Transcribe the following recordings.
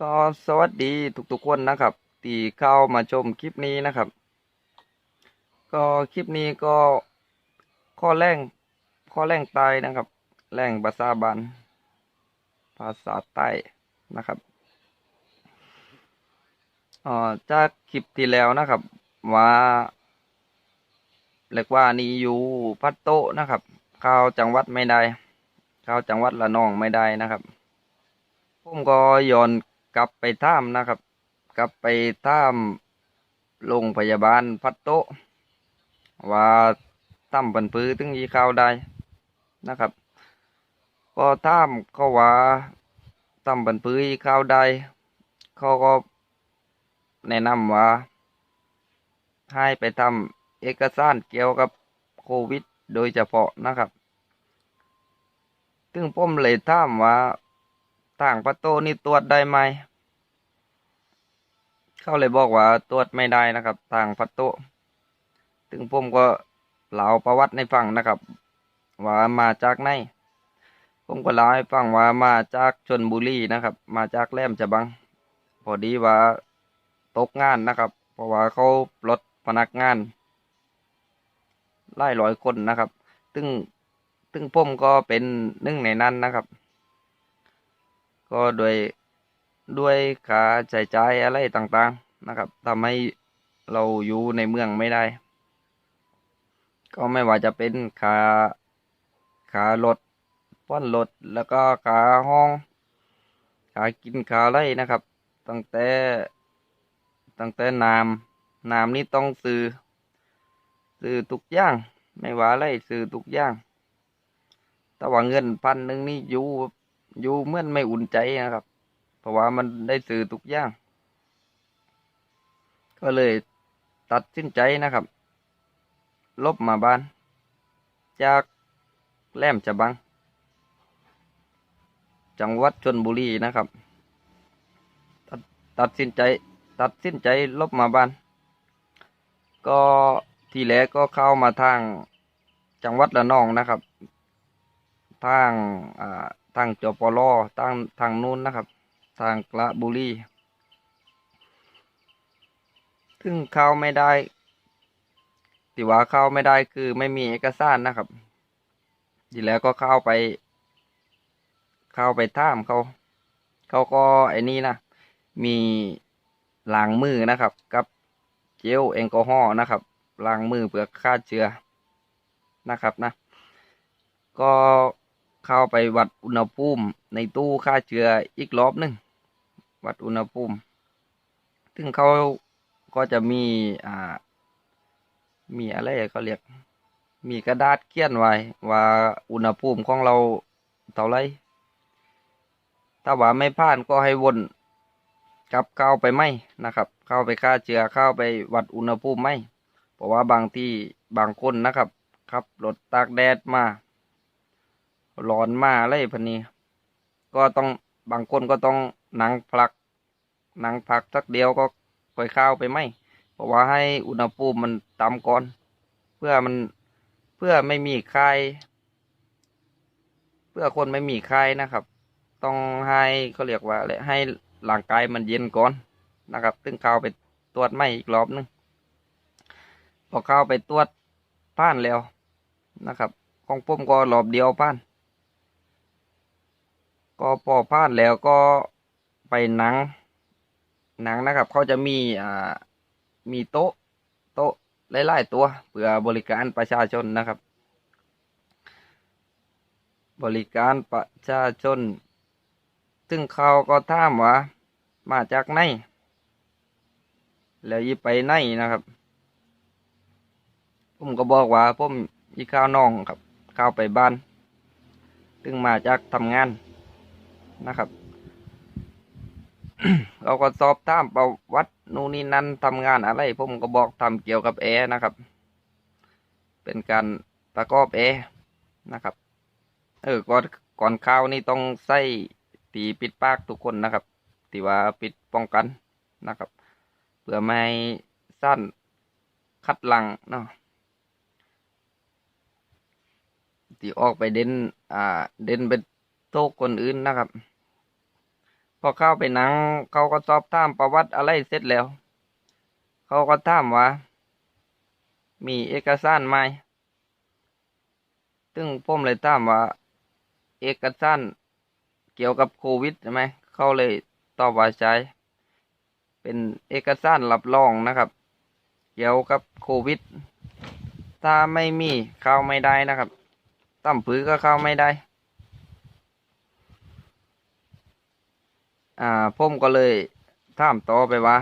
ก็สวัสดีทุกๆคนนะครับที่เข้ามาชมคลิปนี้นะครับ ก็คลิปนี้ก็ข้อแรงข้อแรงใตายนะครับ แรงภาษาบานภาษาใต้นะครับอ่อจากคลิปที่แล้วนะครับ ว่าเรียกว่านี่อยู่พัดโตนะครับ เข้าจังหวัดไม่ได้ เข้าจังหวัดละนองไม่ได้นะครับผมก็ย้อน กลับไปท่ามนะครับ กลับไปท่ามโรงพยาบาลพัดโตว่าตั้มปันปื้อถึงยีเข้าวได้นะครับ ก็ท่ามเขาว่าตั้มปันปื้อยีเข้าวได้เขาก็แนะนำว่าให้ไปทำเอกสารเกี่ยวกับโควิดโดยเฉพาะนะครับ ซึ่งผมเลยถามว่า ต่างประตูนี่ตรวจได้ไหม เขาเลยบอกว่าตรวจไม่ได้นะครับต่างประตูถึงผมก็เล่าประวัติในฟังนะครับ ว่ามาจากไหนผมก็เล่าให้ฟังว่ามาจากชนบุรีนะครับ มาจากแหลมฉบัง พอดีว่าตกงานนะครับ เพราะว่าเขาปลดพนักงานไล่ร้อยคนนะครับ ซึ่งซึ่งผมก็เป็นหนึ่งในนั้นนะครับ ก็ด้วยด้วยค่าใช้จ่ายอะไรต่างๆนะครับทำให้เราอยู่ในเมืองไม่ได้ ก็ไม่ว่าจะเป็นค่าค่ารถป้อนรถแล้วก็ค่าห้องค่ากินค่าอะไรนะครับ ตั้งแต่ตั้งแต่น้ำน้ำนี่ต้องซื้อซื้อทุกอย่าง ไม่ว่าอะไรซื้อทุกอย่างแต่ว่าเงินพันหนึ่งนี่อยู่ อยู่เหมื่อนไม่อุ่นใจนะครับ เพราะว่ามันได้ซื้อทุกอย่าง ก็เลยตัดสินใจนะครับ ลบมาบ้าน จากแหลมฉบัง จังหวัดชนบุรีนะครับ ตัดตัดสินใจ ตัดสินใจลบมาบ้าน ก็ทีแรกก็เข้ามาทางจังหวัดระนองนะครับ ทางอ่า ทางจปลทางทางนู้นนะครับ ทางกระบุรีซึ่งเข้าไม่ได้ที่ว่าเข้าไม่ได้คือไม่มีเอกสารนะครับทีแล้วก็เข้าไป เข้าไปท่ามเขาเขาก็ไอ้นี่นะมีล้างมือนะครับ กับเจลแอลกอฮอล์นะครับล้างมือเพื่อฆ่าเชื้อนะครับนะ ก็ เข้าไปวัดอุณหภูมิในตู้ฆ่าเชื้ออีกรอบหนึ่งวัดอุณหภูมิ ซึ่งเขาก็จะมีอ่า มีอะไรเขาเรียก มีกระดาษเขียนไว้ ว่าอุณหภูมิของเราเท่าไรถ้าว่าไม่ผ่านก็ให้วนกลับเข้าไปไหมนะครับ เข้าไปฆ่าเชื้อเข้าไปวัดอุณหภูมิไหมเพราะว่าบางที่บางคนนะครับขับรถตากแดดมา ร้อนมาอะไรพันนี้ ก็ต้องบางคนก็ต้องนั่งพักนั่งพักสักเดียวก็ค่อยเข้าไปไหมเพราะว่าให้อุณหภูมิมันต่ำก่อน เพื่อมันเพื่อไม่มีไข้เพื่อคนไม่มีไข้นะครับ ต้องให้เขาเรียกว่าอะไรให้ร่างกายมันเย็นก่อนนะครับถึงเข้าไปตรวจไม่อีกรอบนึงพอเข้าไปตรวจผ่านแล้วนะครับ ของผมก็รอบเดียวผ่าน ก็พอผ่านแล้วก็ไปหนังหนังนะครับ เขาจะมีอ่ามีโต๊ะ โต๊ะหลายๆตัวเพื่อบริการประชาชนนะครับ บริการประชาชน ซึ่งเขาก็ถามว่ามาจากไหนแล้วยีไปไหนนะครับ ผมก็บอกว่าผมยีข้าวน้องครับ ข้าวไปบ้านซึ่งมาจากทำงาน นะครับ เราก็สอบถามประวัตินู่นนี่นั่นทำงานอะไร ผมก็บอกทำเกี่ยวกับแอร์นะครับ เป็นการประกอบแอร์นะครับ เออก่อนก่อนเข้าวนี่ต้องใส่ตีปิดปากทุกคนนะครับที่ว่าปิดป้องกันนะครับ เพื่อไม้สั้นคัดหลังเนาะที่ออกไปเด่นอ่า เด่นเป็น โต๊ะคนอื่นนะครับ พอเข้าไปนังเขาก็สอบถามประวัติอะไรเสร็จแล้ว เขาก็ถามว่า มีเอกสารไหมซึ่งผมเลยถามว่า เอกสารเกี่ยวกับโควิดใช่ไหมเขาเลยตอบว่าใช้เป็นเอกสารรับรองนะครับ เกี่ยวกับโควิด ถ้าไม่มีเข้าไม่ได้นะครับตั้มผือก็เข้าไม่ได้ อ่าผมก็เลยถามต่อไปว่า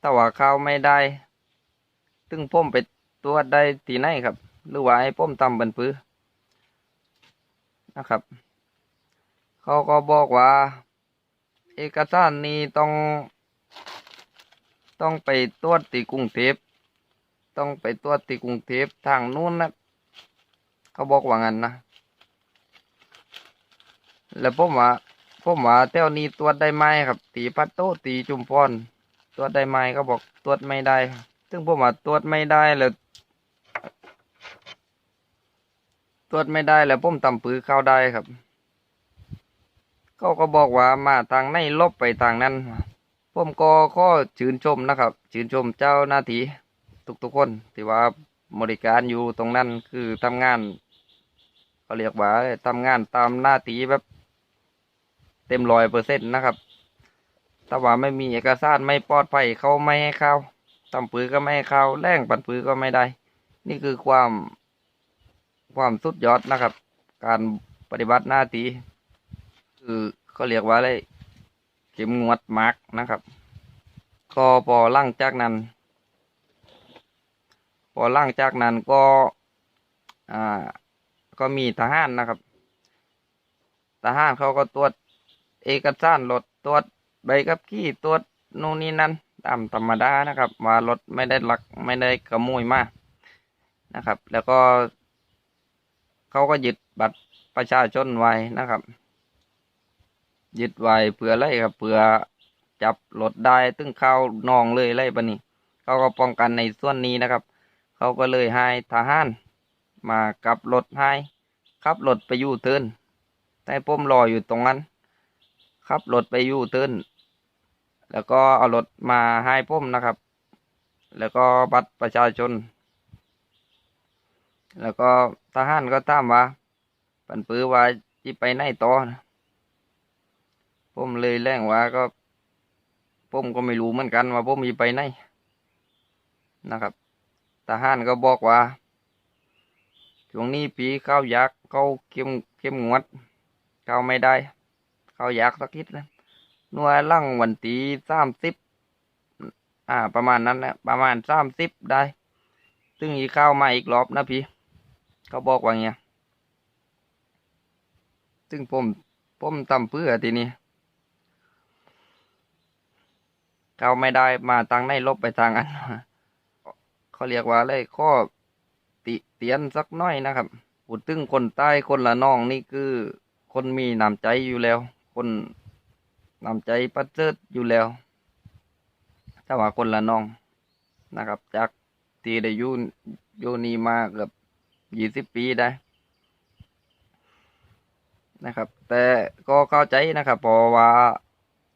ถ้าว่าเข้าไม่ได้ซึ่งผมไปตรวจได้ที่ไหนครับ หรือว่าให้ผมทำบันปือนะครับ เขาก็บอกว่า เอกสารนี้ต้อง ต้องไปตรวจที่กรุงเทพต้องไปตรวจที่กรุงเทพทางนู้นนะเขาบอกว่างั้นนะ แล้วผมว่า ผมว่าแถวนี้ตรวจได้ไหมครับ ตีพัดโตตีจุมพรตรวจได้ไหมเขาบอกตรวจไม่ได้ ซึ่งผมว่าตรวจไม่ได้แล้วตรวจไม่ได้แล้วผมตำปือเข้าได้ครับเขาก็บอกว่ามาทางไหนลบไปทางนั้นผมก็ข้อชื่นชมนะครับ ชื่นชมเจ้าหน้าที่ทุกๆคนที่ว่าบริการอยู่ตรงนั้นคือทำงานเขาเรียกว่าทำงานตามหน้าที่แบบ เต็มร้อยเปอร์เซ็นต์นะครับถ้าว่าไม่มีเอกสารไม่ปลอดภัยเขาไม่ให้เข้าตำปือก็ไม่ให้เข้าแรงปันปือก็ไม่ได้ นี่คือความความสุดยอดนะครับ การปฏิบัติหน้าที่คือเขาเรียกว่าอะไรเข็มงวดมาร์กนะครับก็พอหลังจากนั้น พอหลังจากนั้นก็อ่าก็มีทหารนะครับทหารเขาก็ตรวจ เอกสารรถตรวจใบขับขี่ตรวจนู่นนี่นั่นตามธรรมดานะครับว่ารถไม่ได้ลักไม่ได้ขโมยมานะครับ แล้วก็ เขาก็ยึดบัตรประชาชนไว้นะครับยึดไว้เผื่ออะไรครับเผื่อจับรถได้ตึ้งเข้านองเลยอะไรปะนี่เขาก็ป้องกันในส่วนนี้นะครับ เขาก็เลยให้ทหารมากับรถให้ขับรถไปอยู่เทินแต่ผมรออยู่ตรงนั้น ขับรถไปยู่เทินแล้วก็เอารถมาให้ผมนะครับ แล้วก็บัตรประชาชน แล้วก็ทหารก็ถามว่าปันปื้อว่าจะไปไหนต่อนะผมเลยแรงว่าก็ผมก็ไม่รู้เหมือนกันว่าผมจะไปไหนนะครับทหารก็บอกว่าช่วงนี้ปีเข้ายักษ์เข้าเข้มเข้มงวดเข้าไม่ได้ เข้ายักสักทิศนะหน่วยลังวันที่สามสิบอ่า ประมาณนั้นนะประมาณสามสิบได้ ซึ่งอีเข้ามาอีกรอบนะพี่เขาบอกว่าเงี้ยซึ่งผมผมทำเพื่อทีนี้เขาไม่ได้มาทางไหนลบไปทางอันเขาเรียกว่าอะไรข้อติเตียนสักหน้อยนะครับพูดถึงคนใต้คนละน้องนี่คือคนมีน้ำใจอยู่แล้ว คนนำใจประเสริฐอยู่แล้ว ถ้าว่าคนละน้องนะครับ จากที่ได้ยู่อยู่นี่มาเกือบยี่สิบปีได้นะครับ แต่ก็เข้าใจนะครับเพราะว่า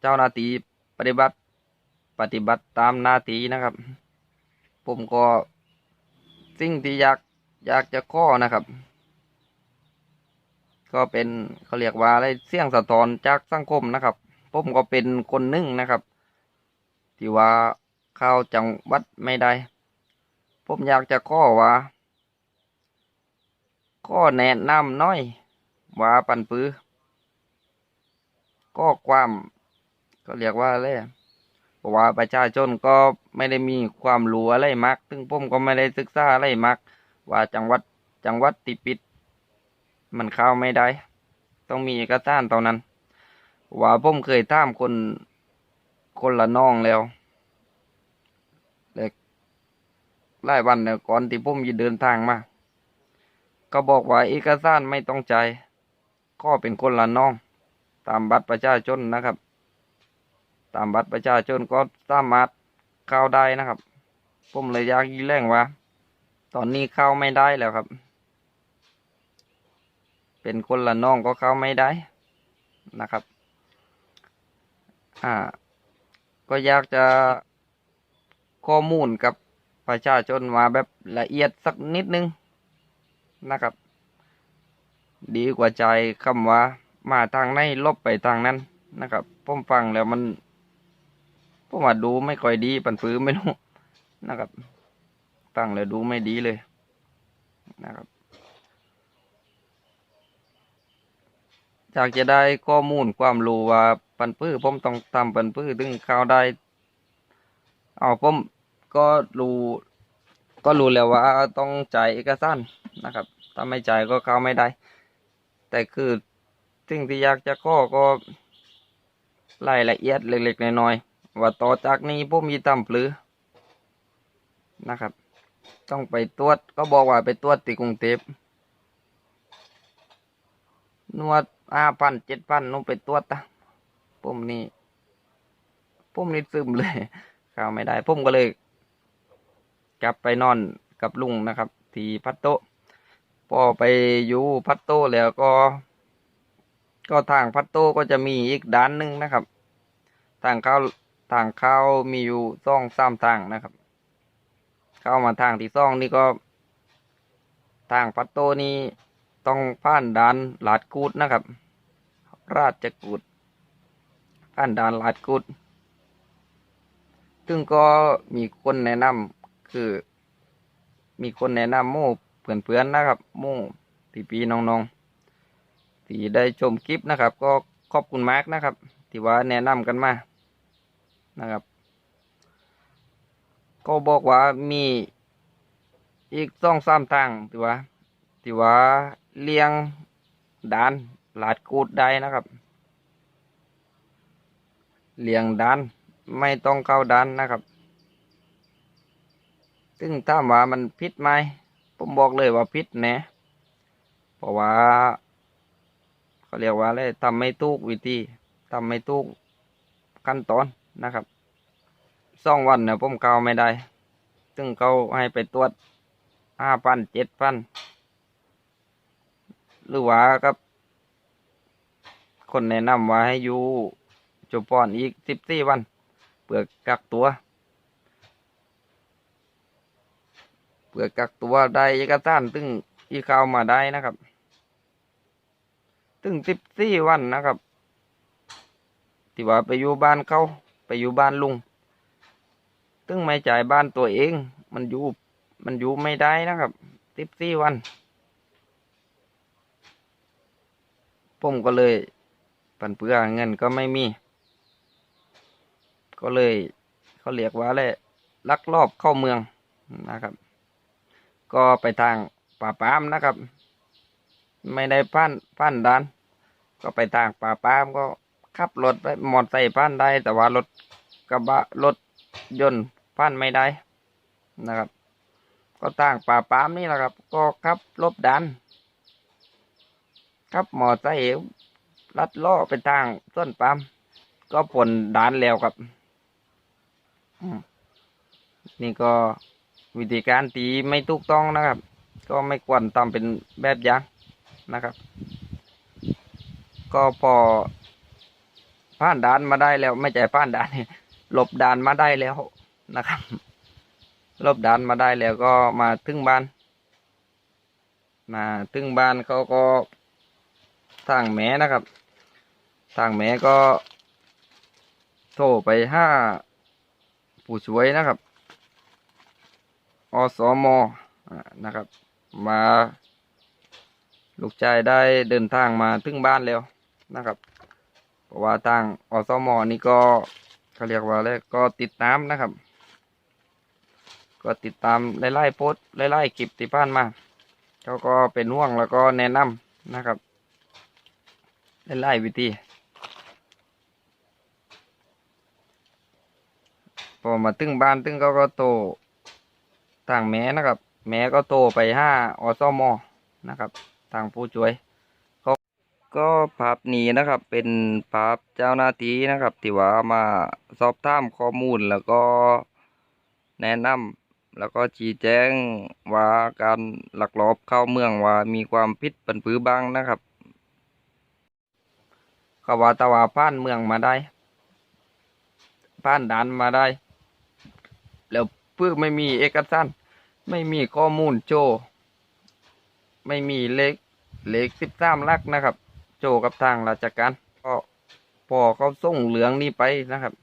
เจ้าหน้าที่ปฏิบัติปฏิบัติตามหน้าที่นะครับ ผมก็สิ่งที่อยากอยากจะข้อนะครับ ก็เป็นเขาเรียกว่าอะไรเสียงสะท้อนจากสังคมนะครับผมก็เป็นคนหนึ่งนะครับ ที่ว่าเข้าจังหวัดไม่ได้ผมอยากจะข้อว่าข้อแนะนำน้อย ว่าปันปือ ก็ความก็เรียกว่าอะไรเพราะว่าประชาชนก็ไม่ได้มีความรู้อะไรมาก ซึ่งผมก็ไม่ได้ศึกษาอะไรมาก ว่าจังหวัดจังหวัดติปิด มันเข้าไม่ได้ ต้องมีเอกสารเท่านั้น ว่าผมเคยถามคนคนละน้องแล้วเล็กหลายวันเนี่ยก่อนที่ผมจะเดินทางมา ก็บอกว่าเอกสารไม่ต้องใจ ก็เป็นคนละน้อง ตามบัตรประชาชนนะครับ ตามบัตรประชาชนก็สามารถเข้าได้นะครับ ผมเลยอยากยีแรงว่า ตอนนี้เข้าไม่ได้แล้วครับ เป็นคนละน้องก็เข้าไม่ได้นะครับ อ่า ก็อยากจะข้อมูลกับประชาชนมาแบบละเอียดสักนิดนึงนะครับ ดีกว่าใจคำว่า มาทางไหนลบไปทางนั้นนะครับผมฟังแล้วมันผมว่าดูไม่ค่อยดีปันปื้อไม่รู้นะครับฟังแล้วดูไม่ดีเลยนะครับ อยากจะได้ข้อมูลความรู้ว่าปันปื้อผมต้องทำปันปื้อถึงเข้าได้ เอาผมก็รู้ก็รู้แล้วว่าต้องจ่ายเอกสารนะครับ ถ้าไม่จ่ายก็เข้าไม่ได้ แต่คือสิ่งที่อยากจะข้อก็รายละเอียดเล็กๆน้อยๆว่าต่อจากนี้ผมมีตำปลือนะครับ ต้องไปตรวจก็บอกว่าไปตรวจที่กรุงเทพนวด ห้าพันเจ็ดพันลงไปตรวตะผมนี้ปุ่มนี่ซึมเลยเข้าไม่ได้ผมก็เลย กลับไปนอนกับลุงนะครับ ที่พัดโตะพอไปอยู่พัดโตะแล้วก็ ก็ทางพัดโตะก็จะมีอีกด้านหนึ่งนะครับ ทางเข้าทางเข้ามีอยู่สองสามทางนะครับ เข้ามาทางที่สองนี่ก็ ทางพัดโตะนี่ ต้องผ่านด่านลาดกูดนะครับ ราชกูดผ่านด่านลาดกูดซึ่งก็มีคนแนะนำคือ มีคนแนะนำหมู่เพื่อนๆนะครับหมู่พี่ๆน้องๆที่ได้ชมคลิปนะครับ ก็ขอบคุณมากนะครับ ที่ว่าแนะนำกันมานะครับ ก็บอกว่ามีอีกสองสามทางที่ว่าที่ว่า เลียงดานหลาดกูดได้นะครับ เลียงดานไม่ต้องเข้าดันนะครับ ซึ่งถ้าว่ามันพิษไหมผมบอกเลยว่าพิษแนะเพราะว่าเขาเรียกว่าอะไรทำไม่ถูกวิธีทำไม่ถูกขั้นตอนนะครับสองวันเนี่ยผมเข้าไม่ได้ ซึ่งเขาให้ไปตรวจห้าพันเจ็ดพัน หรือว่ากับ คนแนะนำว่าให้อยู่จุปอนอีกสิบสี่วัน เปลือกกักตัวเปลือกกักตัวได้เอกสารตึงที่เข้ามาได้นะครับ ตึงสิบสี่วันนะครับที่ว่าไปอยู่บ้านเขาไปอยู่บ้านลุงตึงไม่จ่ายบ้านตัวเอง มันอยู่มันอยู่ไม่ได้นะครับสิบสี่วัน ผมก็เลยปันเปือเงินก็ไม่มี ก็เลยเขาเรียกว่าอะไรลักลอบเข้าเมืองนะครับ ก็ไปทางป่าปามนะครับ ไม่ได้พันพันดานก็ไปทางป่าปามก็ขับรถไปมอเตอร์ไซค์พันได้ แต่ว่ารถกระบะรถยนต์พันไม่ได้นะครับ ก็ทางป่าปามนี่แหละครับ ก็ขับรถดัน ขับมอเตอร์ไซค์ลัดล้อไปทางต้นปามก็ผลดานแล้วครับนี่ก็วิธีการตีไม่ถูกต้องนะครับ ก็ไม่ควรทำเป็นแบบอย่างนะครับ ก็พอผ่านด่านมาได้แล้ว ไม่ใช่ผ่านด่านหลบด่านมาได้แล้วนะครับหลบด่านมาได้แล้วก็มาถึงบ้าน มาถึงบ้านเขาก็ ทางแม่นะครับ ทางแม่ก็ โทรไปห้าผู้ช่วยนะครับ อสมอนะครับ มา ลูกชายได้เดินทางมาถึงบ้านแล้วนะครับ เพราะว่าทางอสมนี่ก็เขาเรียกว่าอะไรก็ติดตามนะครับ ก็ติดตามไล่ๆโพสไล่ๆคลิปที่ผ่านมาเขาก็เป็นห่วงแล้วก็แนะนำนะครับ ไล่วิธีพอมาตึงบ้านตึงเขาก็โตทางแม่นะครับ แม่ก็โตไปห้าอสมนะครับทางผู้ช่วยเขาก็ภาพนี้นะครับ เป็นภาพเจ้าหน้าที่นะครับที่ว่ามาสอบถามข้อมูลแล้วก็แนะนำแล้วก็ชี้แจงว่าการหลักลอบเข้าเมืองว่ามีความผิดปันปือบ้างนะครับ เขาว่าตะว่าผ่านเมืองมาได้ผ่านด่านมาได้ แล้วเพื่อไม่มีเอกสารไม่มีข้อมูลโจ ไม่มีเลขเลขสิบสามลักนะครับ โจกับทางราชการก็พอเขาส่งเหลืองนี่ไปนะครับ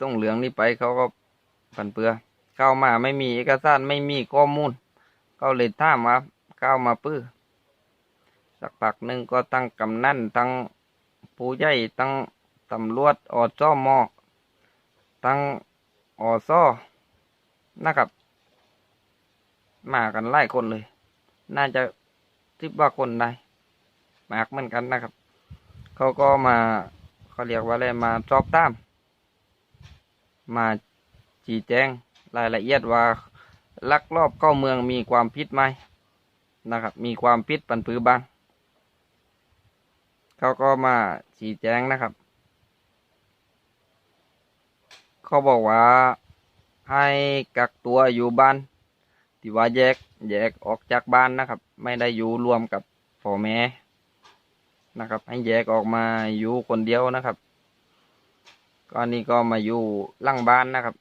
ส่งเหลืองนี่ไปเขาก็ผันเปือเข้ามาไม่มีเอกสารไม่มีข้อมูล เขาเลยท่ามมาเข้ามาปื้อ สักพักหนึ่งก็ตั้งกำนันตั้งผู้ใหญ่ตั้งตำรวจอจอมอตั้งอซอนะครับ มากันหลายคนเลย น่าจะสิบว่าคนได้มากเหมือนกันนะครับ เขาก็มาเขาเรียกว่าอะไรมาสอบตาม มาชี้แจงรายละเอียดว่าลักลอบเข้าเมืองมีความผิดไหมนะครับ มีความผิดปันผือบาง เขาก็มาชี้แจงนะครับ เขาบอกว่าให้กักตัวอยู่บ้านที่ว่าแยกแยกออกจากบ้านนะครับ ไม่ได้อยู่รวมกับพ่อแม่นะครับ ให้แยกออกมาอยู่คนเดียวนะครับก็นี่ก็มาอยู่หลังบ้านนะครับ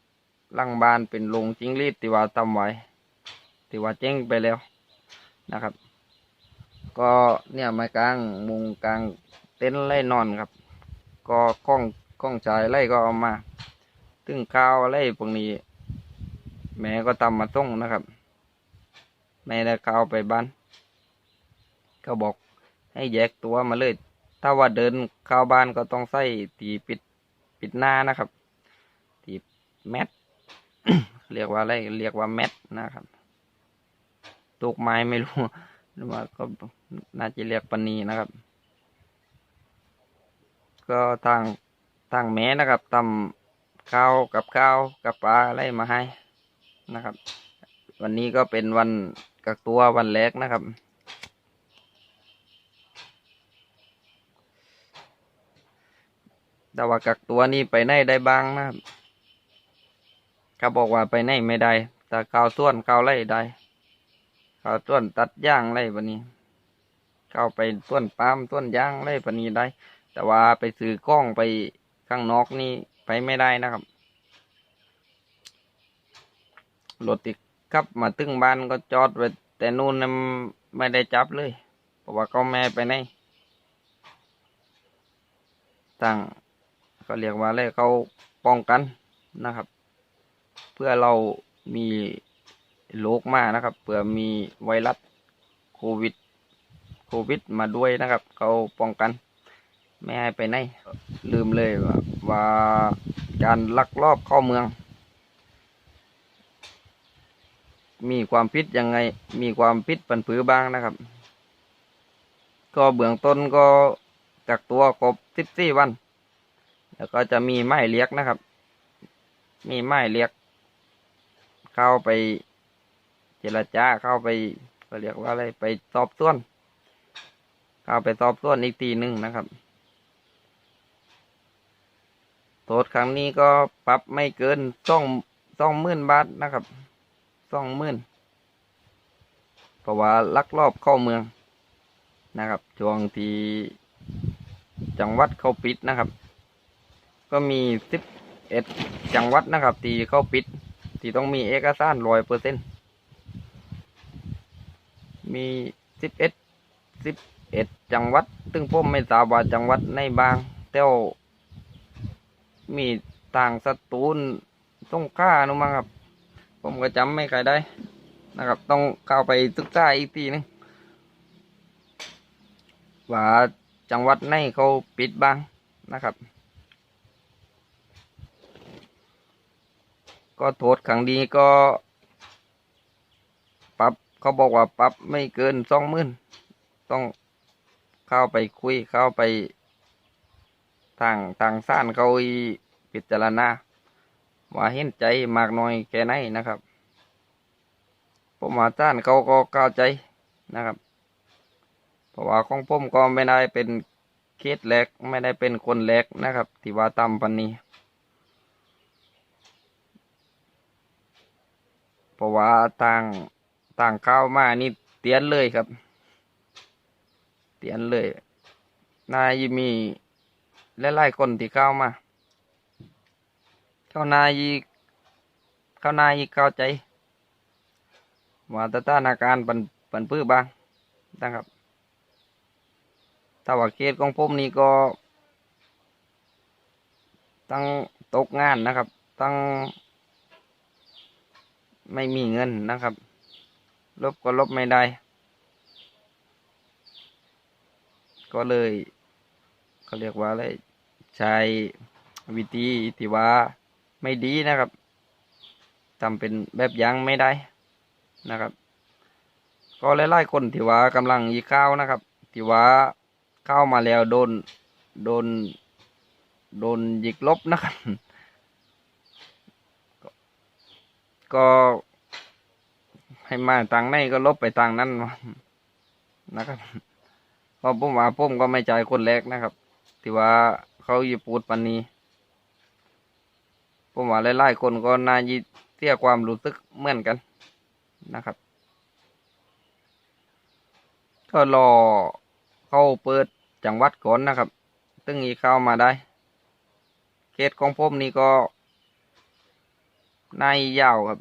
หลังบ้านเป็นโรงจิงรีดที่ว่าทำไว้ที่ว่าเจ๊งไปแล้วนะครับ ก็เนี่ยมากลางมุงกลางเต็นท์ไล่นอนครับ ก็ข้องข้องชายไล่ก็เอามา ตึ้งข้าวอะไรพวกนี้ แม่ก็ตำมาส่งนะครับแม่ได้ข้าวไปบ้านก็บอกให้แยกตัวมาเลย ถ้าว่าเดินเข้าบ้านก็ต้องใส่ตีปิดปิดหน้านะครับ ตีแมทเรียกว่าอะไรเรียกว่าแมทนะครับตกไม้ไม่รู้ หรือว่าก็น่าจะเรียกปนีนะครับ ก็ทางทางแม่นะครับทำข้าวกับข้าวกับปลาอะไรมาให้นะครับ วันนี้ก็เป็นวันกักตัววันแรกนะครับแต่ว่ากักตัวนี่ไปไหนได้บ้างนะครับเขาบอกว่าไปไหนไม่ได้ แต่ข้าวส่วนข้าวไร่ได้ ข้าวส่วนตัดย่างไร่ปะนี้ เข้าไปส่วนปาล์มส่วนย่างไร่ปะนี้ได้ แต่ว่าไปซื้อกล้องไปข้างนอกนี่ไปไม่ได้นะครับรถติดขับมาตึงบ้านก็จอดไว้แต่นู่นไม่ได้จับเลย เพราะว่าเขาแม่ไปไหนตั้งก็เรียกว่าอะไรเขาป้องกันนะครับ เพื่อเรามี โรคมานะครับเผื่อมีไวรัสโควิดโควิดมาด้วยนะครับ เขาป้องกัน ไม่ให้ไปไหนลืมเลยว่าวาการลักลอบเข้าเมือง มีความผิดยังไง มีความผิดปันผือบ้างนะครับ ก็เบื้องต้นก็กักตัวครบสิบสี่วัน แล้วก็จะมีไม้เรียกนะครับ มีไม้เรียก เข้าไป รจาเข้าไปก็เรียกว่าอะไรไปสอบสวน เข้าไปสอบสวนอีกทีหนึ่งนะครับโทษครั้งนี้ก็ปรับไม่เกินสองสองหมื่นบาทนะครับสองหมื่นเพราะว่าลักลอบเข้าเมืองนะครับ ช่วงที่จังหวัดเขาปิดนะครับ ก็มีสิบเอ็ดจังหวัดนะครับ ที่เขาปิด ที่ต้องมีเอกสารร้อยเปอร์เซ็น มีสิบเอ็ดสิบเอ็ดจังหวัดซึ่งผมไม่ทราบว่าจังหวัดในบางแต่วมีต่างสตูลสงขลานุมั้งครับ ผมก็จำไม่ใครได้ นะครับ ต้องเข้าไปศึกษาอีกทีนึงว่าจังหวัดไหนเขาปิดบ้างนะครับ ก็โทษครั้งนี้ก็ปรับ เขาบอกว่าปรับไม่เกินสองหมื่นต้องเข้าไปคุยเข้าไปทางทางซ่านเขาพิจารณาว่าเห็นใจมากน้อยแค่ไหนนะครับผมว่าซ่านเขาก็เข้าใจนะครับเพราะว่าของผมก็ไม่ได้เป็นเคสแรกไม่ได้เป็นคนแรกนะครับ ที่ว่าตำปันนี้เพราะว่าต่าง ต่างเข้ามานี่เตียนเลยครับ เตียนเลยนายมีและหลายคนที่เข้ามา เข้านายเข้านายเข้าใจว่าสถานการปันปันพื้บ้างนะครับถ้าว่าเคสของผมนี่ก็ ตั้งตกงานนะครับ ตั้งไม่มีเงินนะครับ ลบก็ลบไม่ได้ ก็เลยเขาเรียกว่าอะไรใช้วิธีที่ว่าไม่ดีนะครับทำเป็นแบบยังไม่ได้นะครับ ก็หลายๆคนที่ว่ากำลังยีข้าวนะครับที่ว่าเข้ามาแล้วโดนโดนโดนยิกลบนะครับ ก็ ให้มาทางไหนก็ลบไปทางนั้นนะครับเพราะผมว่าผมก็ไม่ใจคนแรกนะครับ ที่ว่าเขาอยู่ปูดปันนี้ผมว่าหลายๆคนก็น่ายิเสียความรู้สึกเหมือนกันนะครับ ก็รอเข้าเปิดจังหวัดก่อนนะครับ ตึงอีเข้ามาได้เคสของผมนี่ก็นายยาวครับ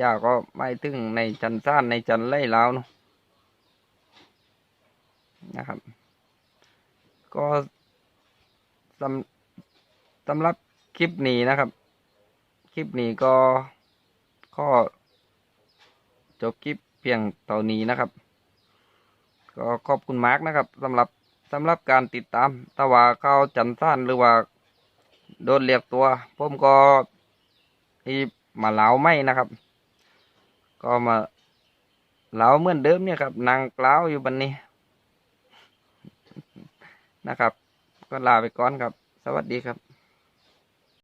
ยาก็ไม่ถึงในจันซ่านในจันไล่แล้วเนาะนะครับ ก็สำสำหรับคลิปนี้นะครับ คลิปนี้ก็ข้อจบคลิปเพียงเท่านี้นะครับ ก็ขอบคุณมาร์กนะครับสำหรับสำหรับการติดตามถ้าว่าเข้าจันซ่านหรือว่าโดนเรียกตัวผมก็ที่มาเหลาไม่นะครับ ก็มาเหลาเหมือนเดิมเนี่ยครับนางกล้าวอยู่บันนี้นะครับ ก็ลาไปก่อนครับ สวัสดีครับ